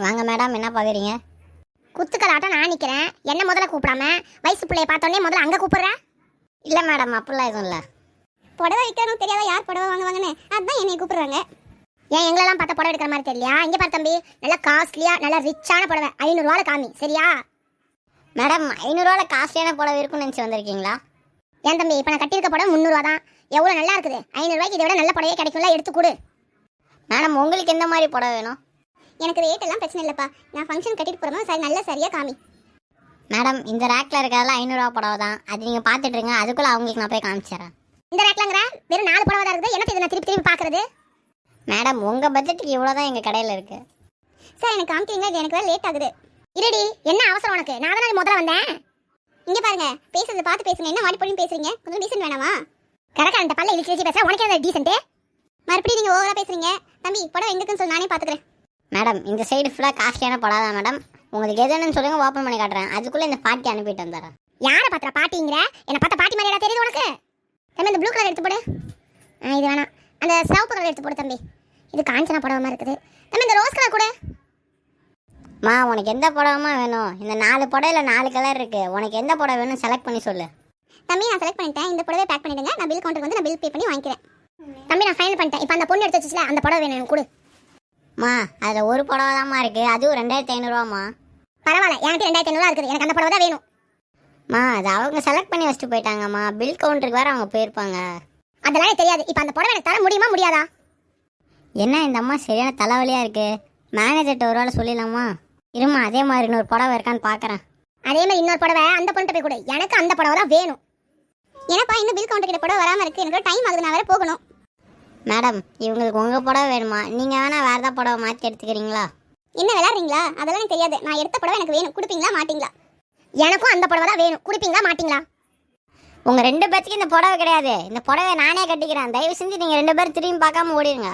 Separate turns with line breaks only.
வாங்க மேடம் என்ன பார்க்குறீங்க?
குத்துக்கலாட்டம் நான் நிற்கிறேன் என்ன முதல்ல கூப்பிடாம? வயசு பிள்ளைய பார்த்தோன்னே முதல்ல அங்கே கூப்பிட்றேன்
இல்லை மேடம் அப்படிலாம் எதுவும் இல்லை.
புடவை விற்கணும் தெரியாத? யார் புடவை வாங்குவாங்கன்னு? அதான் என்னை கூப்பிடுறாங்க. ஏன் எங்களெல்லாம் பார்த்தா புடவை எடுக்கிற மாதிரி தெரியலையா? இங்கே பாரு தம்பி நல்லா காஸ்ட்லியாக நல்லா ரிச்சான புடவை. ஐநூறுரூவால காமி சரியா?
மேடம் ஐநூறுரூவாவில் காஸ்ட்லியான புடவை இருக்குன்னு நினச்சி வந்திருக்கீங்களா?
ஏன் தம்பி இப்போ நான் கட்டியிருக்க புடவை முந்நூறுவா தான் எவ்வளோ நல்லா இருக்குது? ஐநூறுரூவாய்க்கு இதை விட நல்ல புடவையே கிடைக்கும்ல எடுத்து கொடு.
மேடம் உங்களுக்கு எந்த மாதிரி புடவை வேணும்?
எனக்கு ரேட் எல்லாம் பிரச்சனை இல்லைப்பா. நான் ஃபங்க்ஷன் கட்டிட்டு போகிறோம் சரி நல்ல சரியா காமி.
மேடம் இந்த ரேக்கில் இருக்கிறதெல்லாம் ஐநூறுரூவா புடவை தான். அது நீங்கள் பார்த்துட்டு இருங்க. அதுக்குள்ளே அவங்களுக்கு நான் போய் காமிச்சிடுறேன்
இந்த ரேட்லங்கிற வெறும் நாலு புடவை தான் இருக்குது. என்னத்தை இதை நான் திருப்பி திருப்பி பார்க்கறது?
மேடம் உங்கள் பட்ஜெட்டுக்கு இவ்வளோ தான் எங்கள் கடையில் இருக்குது
சார் எனக்கு காமிக்கிறீங்க இது எனக்கு வேற லேட் ஆகுது. இருடி என்ன அவசரம் உனக்கு? நான் தானே முதல்ல வந்தேன். இங்க பாருங்க. பேசுறது பார்த்து பேசுங்க. என்ன வாடி போடி பேசுறீங்க? கொஞ்சம் டீசென்ட் வேணாமா கரெக்டா அந்த பல்ல இழுச்சி இழுச்சி பேசுற. உனக்கு என்ன டீசென்ட் மறுபடியும் நீங்க ஓவரா பேசுறீங்க. தம்பி புடவை எங்க இருக்குன்னு சொல்லி. நானே பாத்துக்கிறேன்
மேடம் இந்த சைடு ஃபுல்லாக காஸ்ட்லியான புடவை தான் மேடம். உங்களுக்கு எதுன்னு சொல்லுங்க ஓப்பன் பண்ணி காட்டுறேன். அதுக்குள்ளே இந்த பாட்டி அனுப்பிட்டு வந்துடுறேன்.
யாரை பாத்திர பாட்டிங்கிற? என்ன பார்த்தா பாட்டி மாதிரி தெரியுது உனக்கு? தம்பி இந்த ப்ளூ கலர் எடுத்து போடு. ஆ, இது வேணாம். அந்த சிவப்பு கலர் எடுத்து போடு தம்பி. இது காஞ்சனா புடவை மாதிரி இருக்குது. தம்பி இந்த ரோஸ் கலர் கூட.
மா உனக்கு எந்த புடவைமா வேணும்? இந்த நாலு புடவையில் நாலு கலர் இருக்குது உனக்கு எந்த புடவை வேணும் செலக்ட் பண்ணி சொல்லு.
தம்பி நான் செலக்ட் பண்ணிட்டேன். இந்த புடவை பேக் பண்ணிடுங்க. நான் பில் கவுண்டருக்கு வந்து நான் பில் பே பண்ணி வாங்கிக்கிறேன். தம்பி நான் ஃபைனல் பண்ணிட்டேன். இப்போ அந்த பொண்ணு எடுத்து வச்சுல அந்த புடவை வேணும் எனக்கு கொடு.
மா அதில் ஒரு புடவை தான்மா இருக்குது அதுவும் ரெண்டாயிரத்தி ஐநூறுவாம்மா.
பரவாயில்ல என்கிட்ட ரெண்டாயிரத்தி ஐநூறுவா இருக்குது. எனக்கு அந்த புடவை தான் வேணும்.
மா அது அவங்க செலக்ட் பண்ணி வச்சுட்டு போயிட்டாங்கம்மா. பில் கவுண்டருக்கு வேறு அவங்க போயிருப்பாங்க.
அதெல்லாம் எனக்கு தெரியாது. இப்போ அந்த புடவை எனக்கு தர முடியுமா முடியாதா?
என்ன இந்த அம்மா சரியான தலைவலியாக இருக்குது மேனேஜர்கிட்ட ஒரு வேலை சொல்லிடலாமா? இருமா அதே மாதிரி இன்னொரு புடவை இருக்கான்னு பார்க்குறேன்
அதே மாதிரி இன்னொரு புடவை அந்த பொண்ணு போய் கொடு. எனக்கு அந்த புடவை தான் வேணும். ஏன்னாப்பா இன்னும் பில் கவுண்டர் கிட்ட புடவை வராமல் இருக்கு. எனக்கு டைம் ஆகுது நான் வேற போகணும்.
மேடம் இவங்களுக்கு உங்கள் புடவை வேணுமா? நீங்கள் வேணால் வேறு ஏதாவது புடவை மாற்றி எடுத்துக்கிறீங்களா?
என்ன விளாடுறீங்களா அதெல்லாம் எனக்கு தெரியாது. நான் எடுத்த புடவை எனக்கு வேணும். கொடுப்பீங்களா மாட்டீங்களா? எனக்கும் அந்த புடவை தான் வேணும். கொடுப்பீங்களா மாட்டீங்களா?
உங்கள் ரெண்டு பேர்த்துக்கு இந்த புடவை கிடையாது. இந்த புடவை நானே கட்டிக்கிறேன். தயவு செஞ்சு நீங்கள் ரெண்டு பேரும் திரும்பி பார்க்காம ஓடிடுங்க